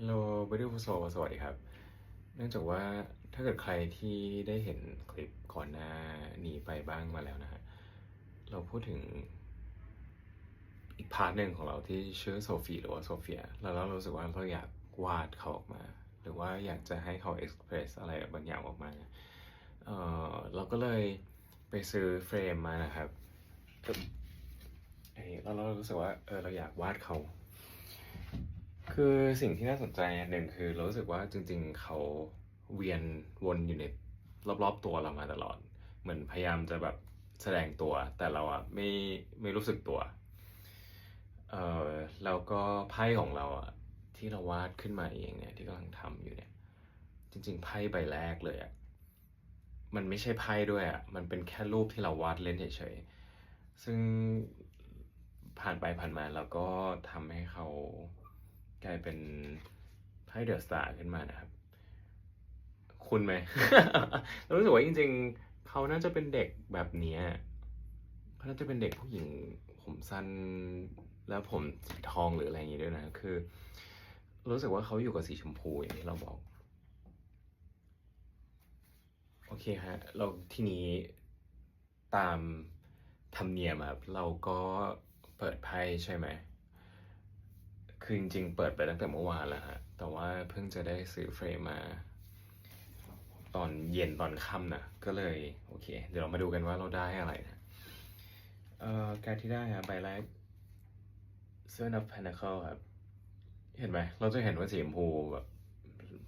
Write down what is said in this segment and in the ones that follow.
Hello b u d d y f u s o สวัสดีครับ เนื่องจากว่าถ้าเกิดใครที่ได้เห็นคลิปก่อนหน้านี้ไปบ้างมาแล้วนะฮะ เราพูดถึงอีกพาร์ทหนึ่งของเราที่ชื่อโซฟีหรือว่าโซเฟีย แล้วเรารู้สึกว่าเราอยากวาดเขาออกมา หรือว่าอยากจะให้เขาเอ็กซ์เพรสอะไรบางอย่างออกมาเออเราก็เลยไปซื้อเฟรมมานะครับเอ้ยแล้วเรารู้สึกว่าเออเราอยากวาดเขา คือสิ่งที่น่าสนใจอันหนึ่งคือเรารู้สึกว่าจริง ๆ เขาเวียนวนอยู่ในรอบๆตัวเรามาตลอด เหมือนพยายามจะแบบแสดงตัว แต่เราอะไม่ไม่รู้สึกตัว เออแล้วก็ไพ่ของเราอะที่เราวาดขึ้นมาเองเนี่ยที่กำลังทำอยู่เนี่ย จริง ๆ ไพ่ใบแรกเลยอะมันไม่ใช่ไพ่ด้วยอะมันเป็นแค่รูปที่เราวาดเล่นเฉยๆซึ่งผ่านไปผ่านมาเราก็ทำให้เขา กลายเป็นไพ่เดอะสตาร์ขึ้นมานะครับ คุณไหมเรารู้สึกว่าจริง ๆ เขาน่าจะเป็นเด็กแบบเนี้ยเขาน่าจะเป็นเด็กผู้หญิงผมสั้นแล้วผมสีทองหรืออะไรอย่างงี้ด้วยนะ คือ รู้สึกว่าเขาอยู่กับสีชมพูอย่างที่เราบอก โอเคฮะ เราทีนี้ตามธรรมเนียมครับเราก็เปิดไพ่ใช่ไหม คือจริงๆ เปิดไปตั้งแต่เมื่อวานแล้วฮะ แต่ว่าเพิ่งจะได้ซื้อเฟรมมา ตอนเย็นตอนค่ำนะ ก็เลย โอเค เดี๋ยวเรามาดูกันว่าเราได้อะไรนะเอ่อการที่ได้ครับใบแรก Seven of Pentacles ครับ เห็นไหม เราจะเห็นว่าสีชมพูแบบ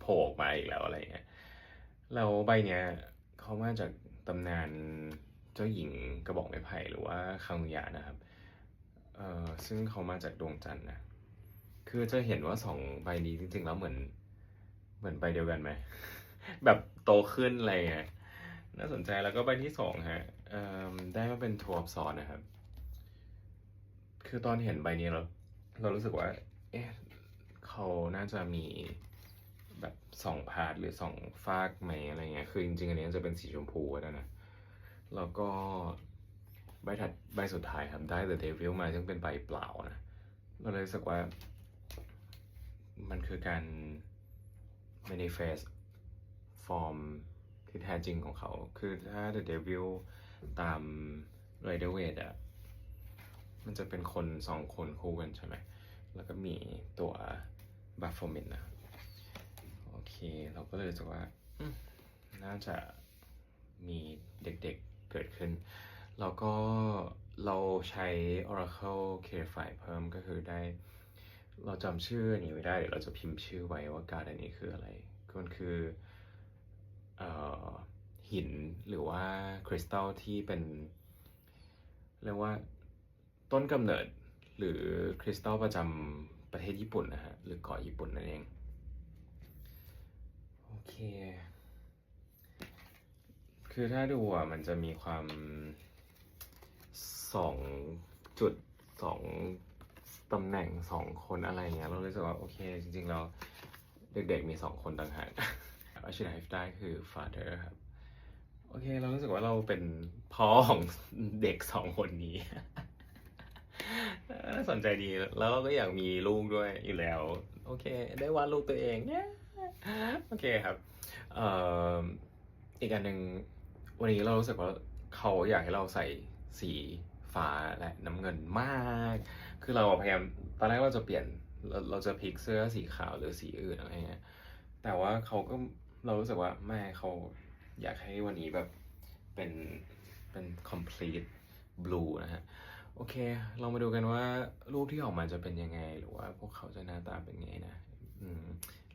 โผล่ออกมาอีกแล้วอะไรเงี้ยแล้วใบเนี้ยเขามาจากตำนานเจ้าหญิงกระบอกไม้ไผ่หรือว่าคังยานะครับ เอ่อซึ่งเขามาจากดวงจันทร์นะ คือจะเห็นว่าสองใบนี้จริงๆแล้วเหมือน เหมือนใบเดียวกันไหม แบบโตขึ้นอะไรเงี้ยน่าสนใจแล้วก็ใบที่สองฮะได้มาเป็นทัวร์ซอนนะครับ คือตอนเห็นใบนี้เราเรารู้สึกว่า เอ๊ะเขาน่าจะมีแบบสองพาร์ทหรือสองฟากไหมอะไรเงี้ย คือจริงๆอันนี้จะเป็นสีชมพูแล้วนะ แล้วก็ใบถัดใบสุดท้ายครับได้ The Devil มาซึ่งเป็นใบเปล่านะ เราเลยรู้สึกว่า มันคือการ manifest form ที่แท้จริงของเขา คือถ้า The Devil ตาม Rider Waite อะมันจะเป็นคนสองคนคู่กันใช่ไหม แล้วก็มีตัว Baphomet นะ โอเค เราก็เลยรู้สึกว่า น่าจะมีเด็กๆเกิดขึ้น แล้วก็เราใช้ Oracle Clarify เพิ่มก็คือได้ เราจำชื่ออันนี้ไม่ได้เดี๋ยวเราจะพิมพ์ชื่อไว้ว่าการ์ดอันนี้คืออะไรมันคืออหินหรือว่าคริสตัลที่เป็นเรียกว่าต้นกำเนิดหรือคริสตัลประจำประเทศญี่ปุ่นนะฮะหรือเกาะญี่ปุ่นนั่นเองโอเค คือถ้าดูอะมันจะมีความสองจุดสอง ตำแหน่งสองคนอะไรเงี้ยเราเลยรู้สึกว่าโอเค จริงๆเราเด็กๆมีสองคนต่างหากอาชีพไฮฟ์ได้คือ father ครับ โอเค เรารู้สึกว่าเราเป็นพ่อของเด็กสองคนนี้สนใจดีแล้วก็อยากมีลูกด้วยอยู่แล้ว โอเค ได้วาดลูกตัวเองเนี่ยโอเคครับเอ่ออีกอันหนึ่งวันนี้เรารู้สึกว่าเขาอยากให้เราใส่สี ฟ้าและน้ำเงินมาก คือเราพยายามตอนแรกเราจะเปลี่ยนเราเราจะพลิกเสื้อสีขาวหรือสีอื่นอะไรเงี้ย แต่ว่าเขาก็เรารู้สึกว่าแม่เขาอยากให้วันนี้แบบเป็นเป็น complete blue นะฮะ โอเค เรามาดูกันว่ารูปที่ออกมาจะเป็นยังไง หรือว่าพวกเขาจะหน้าตาเป็นไงนะ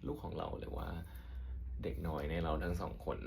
ลูกของเราหรือว่าเด็กน้อยในเราทั้งสองคน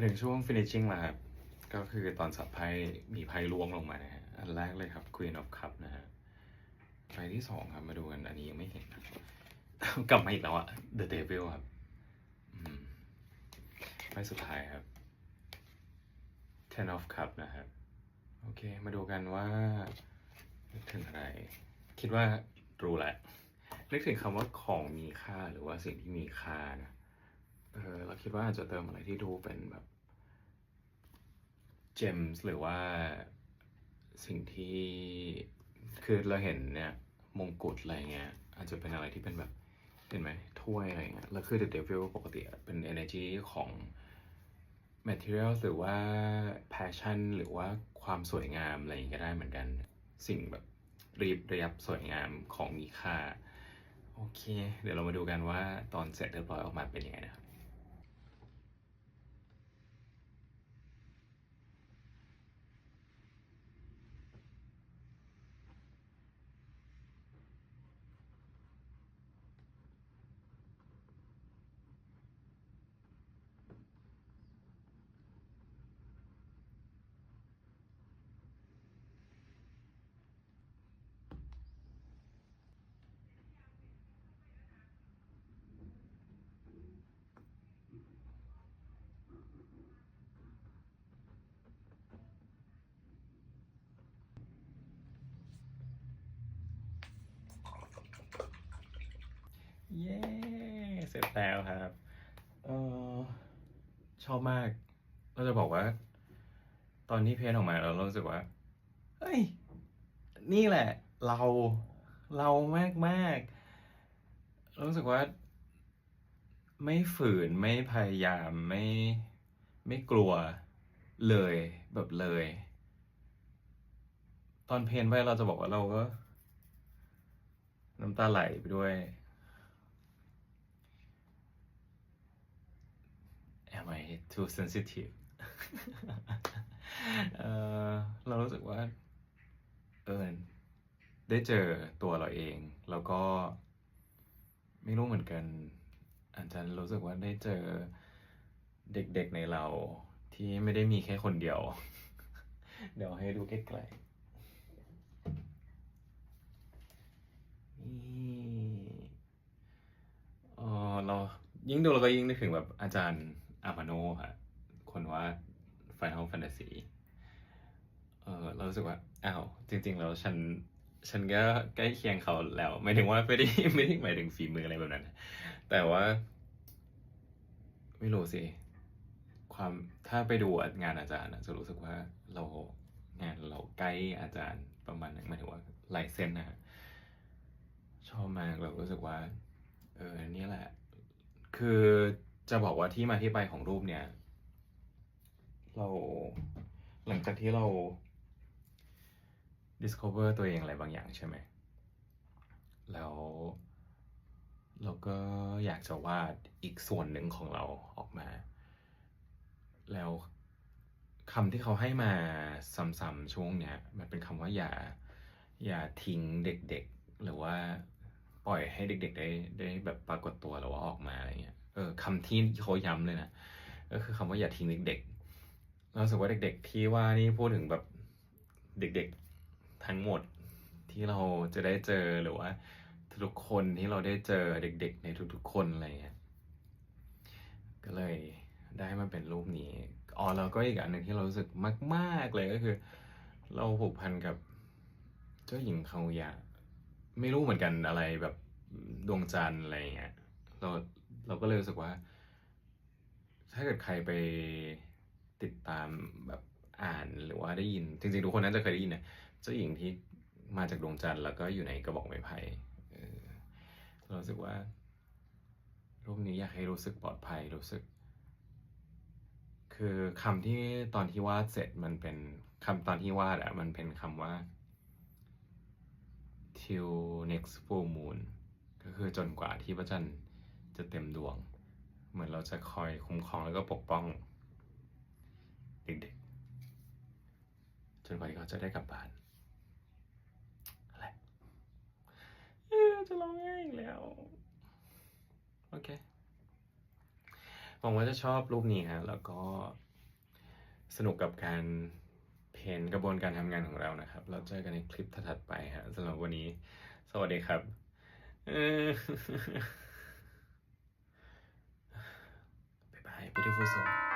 มาถึงช่วง finishing แล้วครับ ก็คือตอนสับไพ่มีไพ่ล่วงลงมานะฮะ อันแรกเลยครับ Queen of Cup นะฮะไพ่ที่สองครับ มาดูกัน อันนี้ยังไม่เห็นนะกลับมาอีกแล้วอะ The Devil ครับไพ่สุดท้ายครับ Ten of Cup นะครับ โอเค มาดูกันว่านึกถึงอะไร คิดว่ารู้แหละนึกถึงคำว่าของมีค่าหรือว่าสิ่งที่มีค่านะ ออเราคิดว่าอาจจะเติมอะไรที่ดูเป็นแบบเจมส์หรือว่าสิ่งที่คือเราเห็นเนี่ยมงกุฎอะไรเงี้ยอาจจะเป็นอะไรที่เป็นแบบเห็นไหมถ้วยอะไรเงี้ยแล้วคือ The Devil ปกติเป็น energy ของ material หรือว่า passion หรือว่าความสวยงามอะไรอย่างเงี้ยได้เหมือนกัน สิ่งแบบรีบเรียบสวยงามของมีค่า โอเค เดี๋ยวเรามาดูกันว่าตอนเสร็จเรียบร้อยออกมาเป็นยังไงนะครับ เย้เสร็จแล้วครับเออชอบมากเราจะบอกว่า ตอนที่เพจออกมาเรารู้สึกว่าเฮ้ย นี่แหละ เราเรามากมากๆรู้สึกว่า ไม่ฝืนไม่พยายามไม่ไม่กลัวเลยแบบเลย ตอนเพนไปเราจะบอกว่าเราก็ น้ำตาไหลไปด้วย Am I too sensitive เออเรารู้สึกว่าเออได้เจอตัวเราเอง แล้วก็ไม่รู้เหมือนกัน อาจจะรู้สึกว่าได้เจอเด็กๆในเราที่ไม่ได้มีแค่คนเดียว เดี๋ยวให้ดูใกล้ๆนี่เออเรายิ่งดูเราก็ยิ่งนึกถึงแบบอาจารย์ อามาโนะอะคนว่าด Final Fantasy เออเรารู้สึกว่า อ้าว จริง ๆ แล้วฉัน ฉันก็ใกล้เคียงเขาแล้ว หมายถึงว่าไม่ได้ไม่ได้หมายถึงฝีมืออะไรแบบนั้น แต่ว่า ไม่รู้สิ ความถ้าไปดูงานอาจารย์จะรู้สึกว่าเรางานเราใกล้อาจารย์ประมาณนึงหมายถึงว่าลายเส้นนะฮะชอบมากเรารู้สึกว่า เออนี่แหละ คือ จะบอกว่าที่มาที่ไปของรูปเนี่ย เราหลังจากที่เรา discover ตัวเองอะไรบางอย่างใช่ไหม แล้วเราก็อยากจะวาดอีกส่วนหนึ่งของเราออกมา แล้วคำที่เขาให้มาซ้ำๆช่วงเนี้ย มันเป็นคำว่าอย่า อย่าทิ้งเด็กๆ หรือว่าปล่อยให้เด็กๆ ได้ได้แบบปรากฏตัวหรือว่าออกมาอะไรเงี้ย ออคำที่เขาย้ำเลยนะก็คือคำว่าอย่าทิ้งเด็กๆเราสึกว่าเด็ก ๆ ที่ว่านี่พูดถึงแบบเด็กๆทั้งหมดที่เราจะได้เจอหรือว่าทุกคนที่เราได้เจอเด็ก ๆ ในทุกๆคนอะไรเงี้ยก็เลยได้มาเป็นรูปนี้อ๋อแล้วก็อีกอันหนึ่งที่เรารู้สึกมาก ๆ เลยก็คือ เราผูกพันกับเจ้าหญิงคาวยะไม่รู้เหมือนกันอะไรแบบดวงจันทร์อะไรอย่างเงี้ยเรา เราก็เลยรู้สึกว่า ถ้าเกิดใครไปติดตามแบบอ่านหรือว่าได้ยิน จริงๆ ทุกคนน่าจะเคยได้ยินนะเจ้าหญิงที่มาจากดวงจันทร์แล้วก็อยู่ในกระบอกไม้ไผ่เรารู้สึกว่า รูปนี้อยากให้รู้สึกปลอดภัยรู้สึก คือคำที่ตอนที่วาดเสร็จมันเป็นคำตอนที่วาดอะมันเป็นคำว่า till next full moon ก็คือจนกว่าที่พระจันทร์ จะเต็มดวง เหมือนเราจะคอยคุ้มครองแล้วก็ปกป้อง เด็กๆ จนกว่าที่เขาจะได้กลับบ้านอะไรจะร้องไห้อีกแล้ว โอเคหวังว่าจะชอบรูปนี้ฮะแล้วก็สนุกกับการเพ้นกระบวนการทำงานของเรานะครับ เราเจอกันในคลิปถัดไปฮะสำหรับวันนี้ สวัสดีครับ เอ